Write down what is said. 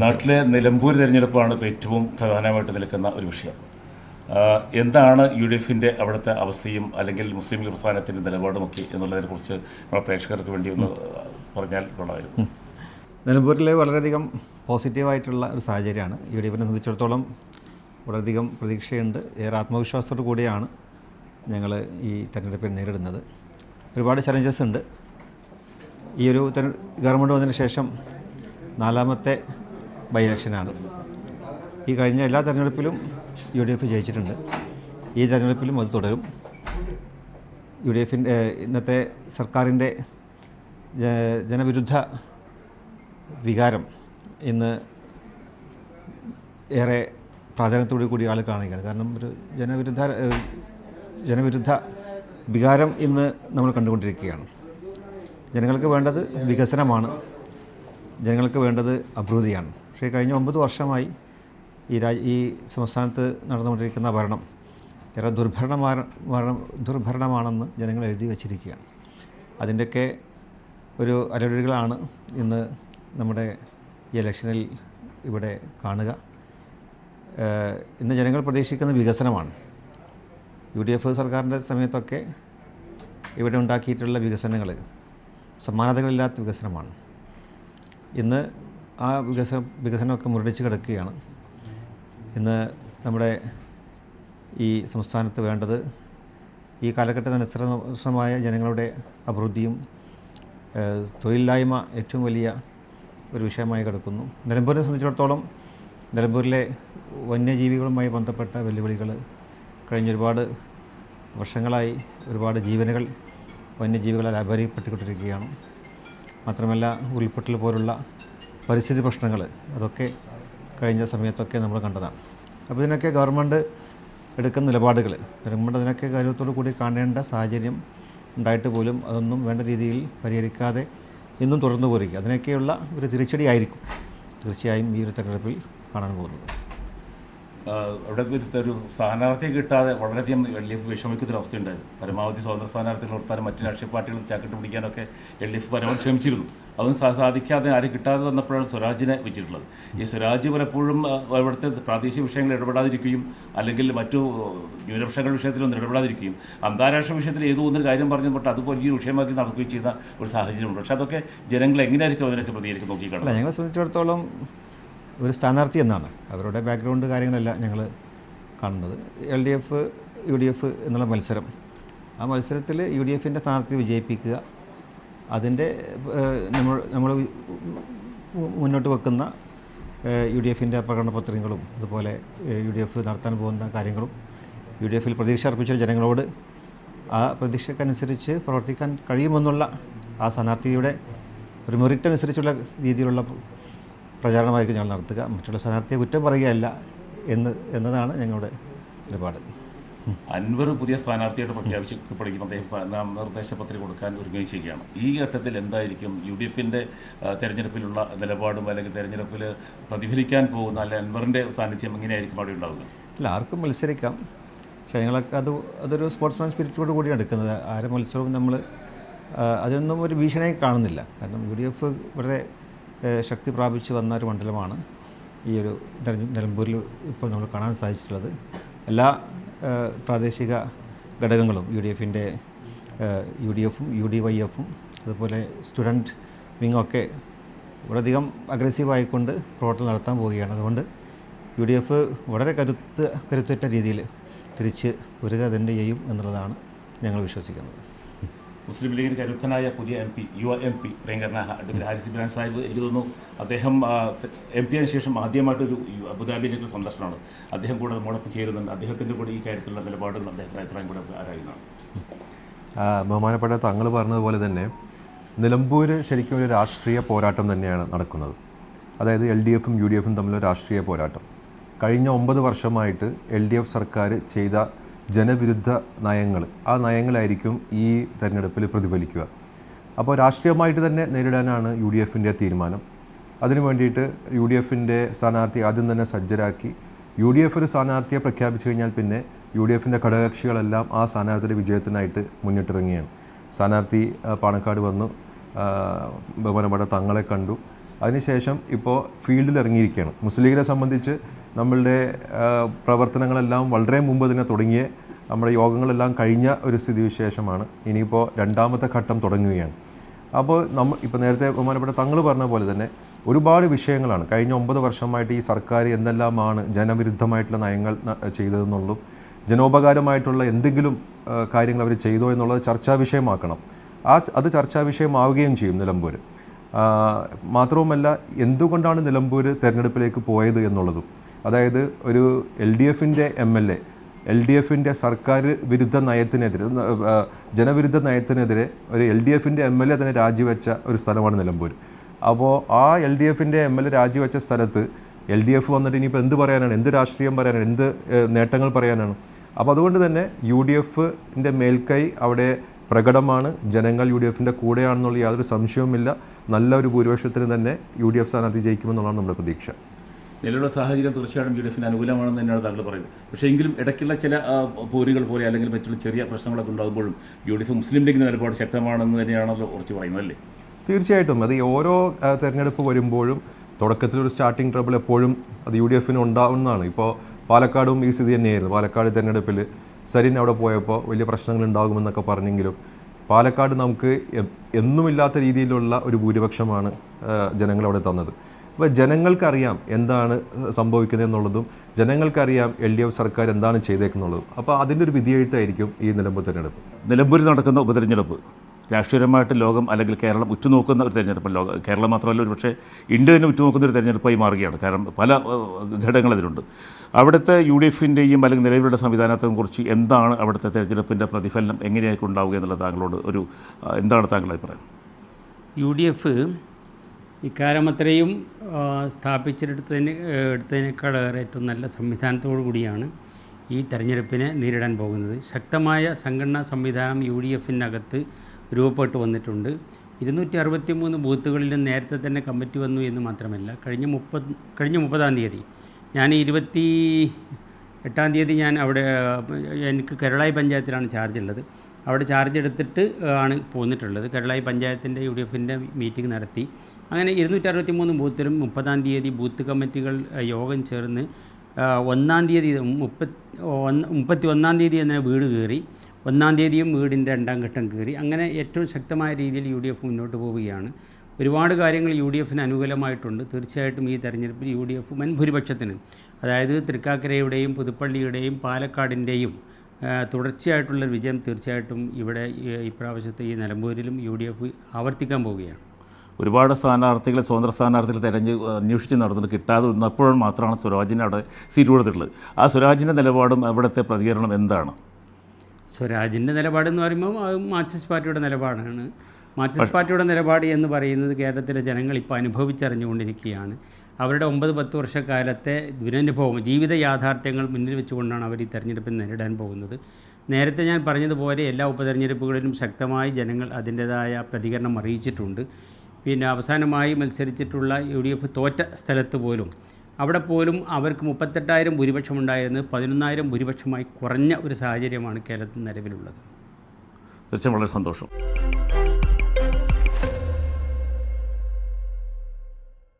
നാട്ടിലെ നിലമ്പൂർ തിരഞ്ഞെടുപ്പാണ് ഇപ്പോൾ ഏറ്റവും പ്രധാനമായിട്ട് നിൽക്കുന്ന ഒരു വിഷയം. എന്താണ് യു ഡി എഫിന്റെ അവിടുത്തെ അവസ്ഥയും അല്ലെങ്കിൽ മുസ്ലിം ലീഗ് പ്രസ്ഥാനത്തിന്റെ നിലപാടുമൊക്കെ എന്നുള്ളതിനെക്കുറിച്ച് നമ്മുടെ പ്രേക്ഷകർക്ക് വേണ്ടി ഒന്ന് പറഞ്ഞാൽ കൊള്ളാമായിരുന്നു. നിലമ്പൂരിൽ വളരെയധികം പോസിറ്റീവായിട്ടുള്ള ഒരു സാഹചര്യമാണ്. യു ഡി എഫിനെ സംബന്ധിച്ചിടത്തോളം വളരെയധികം പ്രതീക്ഷയുണ്ട്. ഏറെ ആത്മവിശ്വാസത്തോടു കൂടിയാണ് ഞങ്ങൾ ഈ തെരഞ്ഞെടുപ്പിൽ നേരിടുന്നത്. ഒരുപാട് ചലഞ്ചസ് ഉണ്ട്. ഈ ഒരു ഗവൺമെന്റ് വന്നതിന് ശേഷം നാലാമത്തെ ബൈ ഇലക്ഷനാണ് ഈ കഴിഞ്ഞ എല്ലാ തെരഞ്ഞെടുപ്പിലും യു ഡി എഫ് ജയിച്ചിട്ടുണ്ട്. ഈ തെരഞ്ഞെടുപ്പിലും അത് തുടരും. യു ഡി എഫിന്റെ ഇന്നത്തെ സർക്കാരിന്റെ ജനവിരുദ്ധ വികാരം ഇന്ന് ഏറെ പ്രാധാന്യത്തോടു കൂടി ആൾ കാണുകയാണ്. കാരണം ഒരു ജനവിരുദ്ധ ജനവിരുദ്ധ വികാരം ഇന്ന് നമ്മൾ കണ്ടുകൊണ്ടിരിക്കുകയാണ്. ജനങ്ങൾക്ക് വേണ്ടത് വികസനമാണ്. ജനങ്ങൾക്ക് വേണ്ടത് അഭിവൃദ്ധിയാണ്. പക്ഷേ കഴിഞ്ഞ ഒമ്പത് വർഷമായി ഈ രാജ് ഈ സംസ്ഥാനത്ത് നടന്നുകൊണ്ടിരിക്കുന്ന ഭരണം ഏറെ ദുർഭരണമാണ് ഭരണം- ദുർഭരണമാണെന്ന് ജനങ്ങൾ എഴുതി വച്ചിരിക്കുകയാണ്. അതിന്റെയൊക്കെ ഒരു അലയൊലികളാണ് ഇന്ന് നമ്മുടെ ഈ ഇലക്ഷനിൽ ഇവിടെ കാണുക. ഇന്ന് ജനങ്ങൾ പ്രതീക്ഷിക്കുന്ന വികസനമാണ്. യു ഡി എഫ് സർക്കാരിന്റെ സമയത്തൊക്കെ ഇവിടെ ഉണ്ടാക്കിയിട്ടുള്ള വികസനങ്ങൾ സമാനതകളില്ലാത്ത വികസനമാണ്. ഇന്ന് ആ വികസന വികസനമൊക്കെ മുരടിച്ച് കിടക്കുകയാണ്. ഇന്ന് നമ്മുടെ ഈ സംസ്ഥാനത്ത് വേണ്ടത് ഈ കാലഘട്ടത്തിനനുസൃതമായ ജനങ്ങളുടെ അഭിവൃദ്ധിയും തൊഴിലില്ലായ്മ ഏറ്റവും വലിയ ഒരു വിഷയമായി കിടക്കുന്നു. നിലമ്പൂരിനെ സംബന്ധിച്ചിടത്തോളം നിലമ്പൂരിലെ വന്യജീവികളുമായി ബന്ധപ്പെട്ട വെല്ലുവിളികൾ കഴിഞ്ഞ ഒരുപാട് വർഷങ്ങളായി ഒരുപാട് ജീവനുകൾ വന്യജീവികളാൽ അപഹരിക്കപ്പെട്ടുകൊണ്ടിരിക്കുകയാണ് മാത്രമല്ല ഉരുൾപൊട്ടൽ പോലുള്ള പരിസ്ഥിതി പ്രശ്നങ്ങൾ അതൊക്കെ കഴിഞ്ഞ സമയത്തൊക്കെ നമ്മൾ കണ്ടതാണ്. അപ്പോൾ ഇതിനൊക്കെ ഗവൺമെന്റ് എടുക്കുന്ന നിലപാടുകൾ ഗവൺമെന്റ് അതിനൊക്കെ കാര്യത്തോടു കൂടി കാണേണ്ട സാഹചര്യം ഉണ്ടായിട്ട് പോലും അതൊന്നും വേണ്ട രീതിയിൽ പരിഹരിക്കാതെ ഇന്നും തുടർന്നു പോരുക അതിനൊക്കെയുള്ള ഒരു തിരിച്ചടി ആയിരിക്കും തീർച്ചയായും ഈ ഒരു തെരഞ്ഞെടുപ്പിൽ കാണാൻ പോകുന്നത്. അവിടെ ഒരു സ്ഥാനാർത്ഥി കിട്ടാതെ വളരെയധികം എൽ ഡി എഫ് വിഷമിക്കുന്ന ഒരു അവസ്ഥയുണ്ടായിരുന്നു പരമാവധി സ്വതന്ത്ര സ്ഥാനാർത്ഥികൾ നിർത്താനും മറ്റു രാഷ്ട്രീയ പാർട്ടികൾ ചാക്കിട്ട് പിടിക്കാനൊക്കെ എൽ ഡി എഫ് പരമാവധി ശ്രമിച്ചിരുന്നു. സാ- സാധിക്കാതെ ആരും കിട്ടാതെ വന്നപ്പോഴാണ് സ്വരാജിനെ വെച്ചിട്ടുള്ളത്. ഈ സ്വരാജ് പലപ്പോഴും ഇവിടുത്തെ പ്രാദേശിക വിഷയങ്ങളിൽ ഇടപെടാതിരിക്കുകയും അല്ലെങ്കിൽ മറ്റു ന്യൂനപക്ഷങ്ങളുടെ വിഷയത്തിലൊന്നും ഇടപെടാതിരിക്കുകയും അന്താരാഷ്ട്ര വിഷയത്തിൽ ഏതോ ഒന്നൊരു കാര്യം പറഞ്ഞു പെട്ട് അതുപോലെ ഈ വിഷയമാക്കി നടക്കുകയും ചെയ്യുന്ന ഒരു സാഹചര്യമുണ്ട്. പക്ഷേ അതൊക്കെ ജനങ്ങൾ എങ്ങനെയായിരിക്കും അതിനൊക്കെ പ്രതികരിക്കും അല്ല നോക്കിക്കാണുന്നത് ഞങ്ങളെ സംബന്ധിച്ചിടത്തോളം ഒരു സ്ഥാനാർത്ഥി എന്നാണ്. അവരുടെ ബാക്ക്ഗ്രൗണ്ട് കാര്യങ്ങളല്ല ഞങ്ങൾ കാണുന്നത്. L D F U D F എന്നുള്ള മത്സരം. ആ മത്സരത്തിൽ യു ഡി എഫിന്റെ സ്ഥാനാർത്ഥി വിജയിപ്പിക്കുക അതിന്റെ നമ്മൾ നമ്മൾ മുന്നോട്ട് വെക്കുന്ന യു ഡി എഫിന്റെ പ്രകടന പത്രങ്ങളും അതുപോലെ യു ഡി എഫ് നടത്താൻ പോകുന്ന കാര്യങ്ങളും യു ഡി എഫിൽ പ്രതീക്ഷ അർപ്പിച്ച ജനങ്ങളോട് ആ പ്രതീക്ഷക്കനുസരിച്ച് പ്രവർത്തിക്കാൻ കഴിയുമെന്നുള്ള ആ സ്ഥാനാർത്ഥിയുടെ ഒരു മെറിറ്റ് അനുസരിച്ചുള്ള രീതിയിലുള്ള പ്രചാരണമായിരിക്കും ഞങ്ങൾ നടത്തുക. മറ്റുള്ള സ്ഥാനാർത്ഥിയെ കുറ്റം പറയുകയല്ല എന്ന് എന്നതാണ് ഞങ്ങളുടെ നിലപാട്. അൻവർ പുതിയ സ്ഥാനാർത്ഥിയായിട്ട് പ്രഖ്യാപിക്കപ്പെടുകയും അദ്ദേഹം നിർദ്ദേശ നാമനിർദ്ദേശ പത്രിക കൊടുക്കാൻ ഒരുങ്ങിയിരിക്കുകയാണ്. ഈ ഘട്ടത്തിൽ എന്തായിരിക്കും യു ഡി എഫിന്റെ തെരഞ്ഞെടുപ്പിലുള്ള നിലപാടും അല്ലെങ്കിൽ തെരഞ്ഞെടുപ്പിൽ പ്രതിഫലിക്കാൻ പോകുന്ന അല്ലെ അൻവറിന്റെ സാന്നിധ്യം എങ്ങനെയായിരിക്കും അവിടെ ഉണ്ടാവുക? അല്ല ആർക്കും മത്സരിക്കാം. പക്ഷേ ഞങ്ങളൊക്കെ അത് അതൊരു സ്പോർട്സ്മാൻ സ്പിരിറ്റോട് കൂടി എടുക്കുന്നത്. ആരും മത്സരവും നമ്മൾ അതിനൊന്നും ഒരു ഭീഷണിയായി കാണുന്നില്ല. കാരണം യു ഡി എഫ് വളരെ ശക്തി പ്രാപിച്ചു വന്ന ഒരു മണ്ഡലമാണ് ഈ ഒരു നിലമ്പൂരിൽ ഇപ്പോൾ നമ്മൾ കാണാൻ സാധിച്ചിട്ടുള്ളത്. എല്ലാ പ്രാദേശിക ഘടകങ്ങളും യു ഡി എഫിന്റെ യു ഡി എഫും യു ഡി വൈ എഫും അതുപോലെ സ്റ്റുഡന്റ് വിങ്ങൊക്കെ വളരെയധികം അഗ്രസീവായിക്കൊണ്ട് പ്രവർത്തനം നടത്താൻ പോവുകയാണ്. അതുകൊണ്ട് യു ഡി എഫ് വളരെ കരുത്ത് കരുത്തുറ്റ രീതിയിൽ തിരിച്ച് വരിക തന്നെ ചെയ്യും എന്നുള്ളതാണ് ഞങ്ങൾ വിശ്വസിക്കുന്നത്. മുസ്ലിം ലീഗിന് കരുത്തനായ പുതിയ എം പി യുവ എം പി പ്രിയങ്കരനായ അഡ്വക്കേറ്റ് ഹാരിസ് ഇബ്രാൻ സാഹിബ് എനിക്ക് തോന്നുന്നു അദ്ദേഹം എം പി ആയതിനു ശേഷം ആദ്യമായിട്ടൊരു അബുദാബിയിലേക്ക് സന്ദർശനമാണ്. അദ്ദേഹം കൂടെ നമ്മോടൊപ്പം ചേരുന്നുണ്ട്. അദ്ദേഹത്തിന്റെ കൂടെ ഈ കാര്യത്തിലുള്ള നിലപാടുകൾ അദ്ദേഹത്തിന്റെ അഭിപ്രായം കൂടെ ആരായുന്നതാണ്? ബഹുമാനപ്പെട്ട തങ്ങൾ പറഞ്ഞതുപോലെ തന്നെ നിലമ്പൂർ ശരിക്കും ഒരു രാഷ്ട്രീയ പോരാട്ടം തന്നെയാണ് നടക്കുന്നത്. അതായത് എൽ ഡി എഫും യു ഡി എഫും തമ്മിലൊരു രാഷ്ട്രീയ പോരാട്ടം. കഴിഞ്ഞ ഒമ്പത് വർഷമായിട്ട് എൽ ഡി എഫ് സർക്കാർ ചെയ്ത ജനവിരുദ്ധ നയങ്ങൾ. ആ നയങ്ങളായിരിക്കും ഈ തെരഞ്ഞെടുപ്പിൽ പ്രതിഫലിക്കുക. അപ്പോൾ രാഷ്ട്രീയമായിട്ട് തന്നെ നേരിടാനാണ് യു ഡി എഫിന്റെ തീരുമാനം. അതിനു വേണ്ടിയിട്ട് യു ഡി എഫിന്റെ സ്ഥാനാർത്ഥി ആദ്യം തന്നെ സജ്ജരാക്കി. യു ഡി എഫ് ഒരു സ്ഥാനാർത്ഥിയെ പ്രഖ്യാപിച്ചു കഴിഞ്ഞാൽ പിന്നെ യു ഡി എഫിന്റെ ഘടകകക്ഷികളെല്ലാം ആ സ്ഥാനാർത്ഥിയുടെ വിജയത്തിനായിട്ട് മുന്നിട്ടിറങ്ങിയാണ് സ്ഥാനാർത്ഥി പാണക്കാട് വന്നു. ബഹുമാനപ്പെട്ട തങ്ങളെ കണ്ടു. അതിനുശേഷം ഇപ്പോൾ ഫീൽഡിൽ ഇറങ്ങിയിരിക്കുകയാണ്. മുസ്ലിം ലീഗിനെ സംബന്ധിച്ച് നമ്മളുടെ പ്രവർത്തനങ്ങളെല്ലാം വളരെ മുമ്പ് തന്നെ തുടങ്ങിയ നമ്മുടെ യോഗങ്ങളെല്ലാം കഴിഞ്ഞ ഒരു സ്ഥിതിവിശേഷമാണ്. ഇനിയിപ്പോൾ രണ്ടാമത്തെ ഘട്ടം തുടങ്ങുകയാണ്. അപ്പോൾ നമ്മൾ ഇപ്പോൾ നേരത്തെ ബഹുമാനപ്പെട്ട തങ്ങൾ പറഞ്ഞ പോലെ തന്നെ ഒരുപാട് വിഷയങ്ങളാണ്. കഴിഞ്ഞ ഒമ്പത് വർഷമായിട്ട് ഈ സർക്കാർ എന്തെല്ലാമാണ് ജനവിരുദ്ധമായിട്ടുള്ള നയങ്ങൾ ചെയ്തതെന്നുള്ളൂ ജനോപകാരമായിട്ടുള്ള എന്തെങ്കിലും കാര്യങ്ങൾ അവർ ചെയ്തോ എന്നുള്ളത് ചർച്ചാ വിഷയമാക്കണം. ആ അത് ചർച്ചാ വിഷയമാവുകയും ചെയ്യും നിലമ്പൂർ മാത്രവുമല്ല എന്തുകൊണ്ടാണ് നിലമ്പൂർ തെരഞ്ഞെടുപ്പിലേക്ക് പോയത് എന്നുള്ളതും. അതായത് ഒരു എൽ ഡി എഫിന്റെ M L A L D എഫിന്റെ സർക്കാർ വിരുദ്ധ നയത്തിനെതിരെ ജനവിരുദ്ധ നയത്തിനെതിരെ ഒരു എൽ ഡി എഫിന്റെ എം എൽ എ തന്നെ രാജിവെച്ച ഒരു സ്ഥലമാണ് നിലമ്പൂർ അപ്പോൾ ആ എൽ ഡി എഫിന്റെ എം എൽ എ രാജിവെച്ച സ്ഥലത്ത് എൽ ഡി എഫ് വന്നിട്ട് ഇനിയിപ്പോൾ എന്ത് പറയാനാണ്? എന്ത് രാഷ്ട്രീയം പറയാനാണ്? എന്ത് നേട്ടങ്ങൾ പറയാനാണ്? അപ്പോൾ അതുകൊണ്ട് തന്നെ യു ഡി എഫിന്റെ മേൽക്കൈ അവിടെ പ്രകടമാണ്. ജനങ്ങൾ യു ഡി എഫിന്റെ കൂടെയാണെന്നുള്ള യാതൊരു സംശയവുമില്ല. നല്ല ഒരു ഭൂരിപക്ഷത്തിന് തന്നെ യു ഡി എഫ് സ്ഥാനാർത്ഥി ജയിക്കുമെന്നുള്ളതാണ് നമ്മുടെ പ്രതീക്ഷ. നിലവിലുള്ള സാഹചര്യം തീർച്ചയായിട്ടും യു ഡി എഫിന് അനുകൂലമാണെന്ന് തന്നെയാണ് താങ്കൾ പറയുന്നത്. പക്ഷേ എങ്കിലും ഇടയ്ക്കുള്ള ചില പോരികൾ പോലെ അല്ലെങ്കിൽ മറ്റുള്ള ചെറിയ പ്രശ്നങ്ങളൊക്കെ ഉണ്ടാകുമ്പോഴും യു ഡി എഫ് മുസ്ലിം ലീഗിന്റെ നിലപാട് ശക്തമാണെന്ന് തന്നെയാണല്ലോ കുറച്ച് പറയുന്നത് അല്ലേ? തീർച്ചയായിട്ടും. അത് ഓരോ തെരഞ്ഞെടുപ്പ് വരുമ്പോഴും തുടക്കത്തിലൊരു സ്റ്റാർട്ടിംഗ് ട്രബിൾ എപ്പോഴും അത് യു ഡി എഫിന് ഉണ്ടാവുന്നതാണ്. ഇപ്പോൾ പാലക്കാടും ഈ സ്ഥിതി തന്നെയായിരുന്നു. പാലക്കാട് തെരഞ്ഞെടുപ്പിൽ സരിൻ അവിടെ പോയപ്പോൾ വലിയ പ്രശ്നങ്ങൾ ഉണ്ടാകുമെന്നൊക്കെ പറഞ്ഞെങ്കിലും പാലക്കാട് നമുക്ക് എന്നുമില്ലാത്ത രീതിയിലുള്ള ഒരു ഭൂരിപക്ഷമാണ് ജനങ്ങൾ അവിടെ തന്നത്. അപ്പോൾ ജനങ്ങൾക്കറിയാം എന്താണ് സംഭവിക്കുന്നത് എന്നുള്ളതും ജനങ്ങൾക്കറിയാം എൽ ഡി എഫ് സർക്കാർ എന്താണ് ചെയ്തേക്കുന്നുള്ളതും. അപ്പോൾ അതിന്റെ ഒരു വിധിയെഴുത്തായിരിക്കും ഈ നിലമ്പൂർ തിരഞ്ഞെടുപ്പ്. നിലമ്പൂരിൽ നടക്കുന്ന ഉപതെരഞ്ഞെടുപ്പ്. രാഷ്ട്രീയപരമായിട്ട് ലോകം അല്ലെങ്കിൽ കേരളം ഉറ്റുനോക്കുന്ന ഒരു തെരഞ്ഞെടുപ്പ് ലോക കേരളം മാത്രമല്ല ഒരു പക്ഷേ ഇന്ത്യ തന്നെ ഉറ്റുനോക്കുന്ന ഒരു തെരഞ്ഞെടുപ്പായി മാറുകയാണ്. കാരണം പല ഘടകങ്ങൾ അതിലുണ്ട്. അവിടുത്തെ യു ഡി എഫിന്റെയും അല്ലെങ്കിൽ നിലവിലുള്ള സംവിധാനത്തെയും കുറിച്ച് എന്താണ് അവിടുത്തെ തെരഞ്ഞെടുപ്പിന്റെ പ്രതിഫലനം എങ്ങനെയായിരിക്കും ഉണ്ടാവുക എന്നുള്ളത് താങ്കളോട് ഒരു എന്താണ് താങ്കളുടെ അഭിപ്രായം? യു ഡി എഫ് ഇക്കാലം അത്രയും ആ, സ്ഥാപിച്ചെടുത്തതിന് എടുത്തതിനേക്കാളേറെ ഏറ്റവും നല്ല സംവിധാനത്തോടു കൂടിയാണ് ഈ തെരഞ്ഞെടുപ്പിനെ നേരിടാൻ പോകുന്നത്. ശക്തമായ സംഘടനാ സംവിധാനം യു ഡി എഫിനകത്ത് രൂപപ്പെട്ടു വന്നിട്ടുണ്ട്. ഇരുന്നൂറ്റി അറുപത്തി മൂന്ന് ബൂത്തുകളിലും നേരത്തെ തന്നെ കമ്മിറ്റി വന്നു എന്ന് മാത്രമല്ല കഴിഞ്ഞ മുപ്പത് കഴിഞ്ഞ മുപ്പതാം തീയതി ഞാൻ ഇരുപത്തി എട്ടാം തീയതി ഞാൻ അവിടെ എനിക്ക് കേരളായി പഞ്ചായത്തിലാണ് ചാർജ് ഉള്ളത്. അവിടെ ചാർജ് എടുത്തിട്ട് ആണ് പോന്നിട്ടുള്ളത്. കേരളായി പഞ്ചായത്തിന്റെ യു ഡി എഫിന്റെ മീറ്റിംഗ് നടത്തി. അങ്ങനെ ഇരുന്നൂറ്റി അറുപത്തി മൂന്ന് ബൂത്തിലും മുപ്പതാം തീയതി ബൂത്ത് കമ്മിറ്റികൾ യോഗം ചേർന്ന് ഒന്നാം തീയതി മുപ്പത്തി മുപ്പത്തി ഒന്നാം തീയതി തന്നെ വീട് കയറി. ഒന്നാം തീയതിയും വീടിന്റെ രണ്ടാം ഘട്ടം കയറി. അങ്ങനെ ഏറ്റവും ശക്തമായ രീതിയിൽ യു ഡി എഫ് മുന്നോട്ട് പോവുകയാണ്. ഒരുപാട് കാര്യങ്ങൾ യു ഡി എഫിന് അനുകൂലമായിട്ടുണ്ട്. തീർച്ചയായിട്ടും ഈ തെരഞ്ഞെടുപ്പിൽ യു ഡി എഫ് വൻ ഭൂരിപക്ഷത്തിന് അതായത് തൃക്കാക്കരയുടെയും പുതുപ്പള്ളിയുടെയും പാലക്കാടിന്റെയും തുടർച്ചയായിട്ടുള്ള വിജയം തീർച്ചയായിട്ടും ഇവിടെ ഇപ്രാവശ്യത്തെ ഈ നിലമ്പൂരിലും യു ഡി എഫ് ആവർത്തിക്കാൻ പോവുകയാണ്. ഒരുപാട് സ്ഥാനാർത്ഥികൾ സ്വതന്ത്ര സ്ഥാനാർത്ഥികൾ തെരഞ്ഞ് അന്വേഷിച്ച് നടന്നിട്ട് കിട്ടാതെ വന്നപ്പോഴും മാത്രമാണ് സ്വരാജിനെ അവിടെ സീറ്റ് കൊടുത്തിട്ടുള്ളത്. ആ സ്വരാജിന്റെ നിലപാടും അവിടുത്തെ പ്രതികരണം എന്താണ്? സ്വരാജിന്റെ നിലപാടെന്ന് പറയുമ്പോൾ അത് മാർക്സിസ്റ്റ് പാർട്ടിയുടെ നിലപാടാണ്. മാർക്സിസ്റ്റ് പാർട്ടിയുടെ നിലപാട് എന്ന് പറയുന്നത് കേരളത്തിലെ ജനങ്ങൾ ഇപ്പോൾ അനുഭവിച്ചറിഞ്ഞുകൊണ്ടിരിക്കുകയാണ്. അവരുടെ ഒമ്പത് പത്ത് വർഷക്കാലത്തെ ദുരനുഭവം ജീവിത യാഥാർത്ഥ്യങ്ങൾ മുന്നിൽ വെച്ചുകൊണ്ടാണ് അവർ ഈ തെരഞ്ഞെടുപ്പിൽ നേരിടാൻ പോകുന്നത്. നേരത്തെ ഞാൻ പറഞ്ഞതുപോലെ എല്ലാ ഉപതെരഞ്ഞെടുപ്പുകളിലും ശക്തമായി ജനങ്ങൾ അതിന്റേതായ പ്രതികരണം അറിയിച്ചിട്ടുണ്ട്. പിന്നെ അവസാനമായി മത്സരിച്ചിട്ടുള്ള യു ഡി എഫ് തോറ്റ സ്ഥലത്ത് പോലും അവിടെ പോലും അവർക്ക് മുപ്പത്തെട്ടായിരം ഭൂരിപക്ഷം ഉണ്ടായിരുന്നത് പതിനൊന്നായിരം ഭൂരിപക്ഷമായി കുറഞ്ഞ ഒരു സാഹചര്യമാണ് കേരളത്തിൽ നിലവിലുള്ളത്. തീർച്ചയായും വളരെ സന്തോഷം.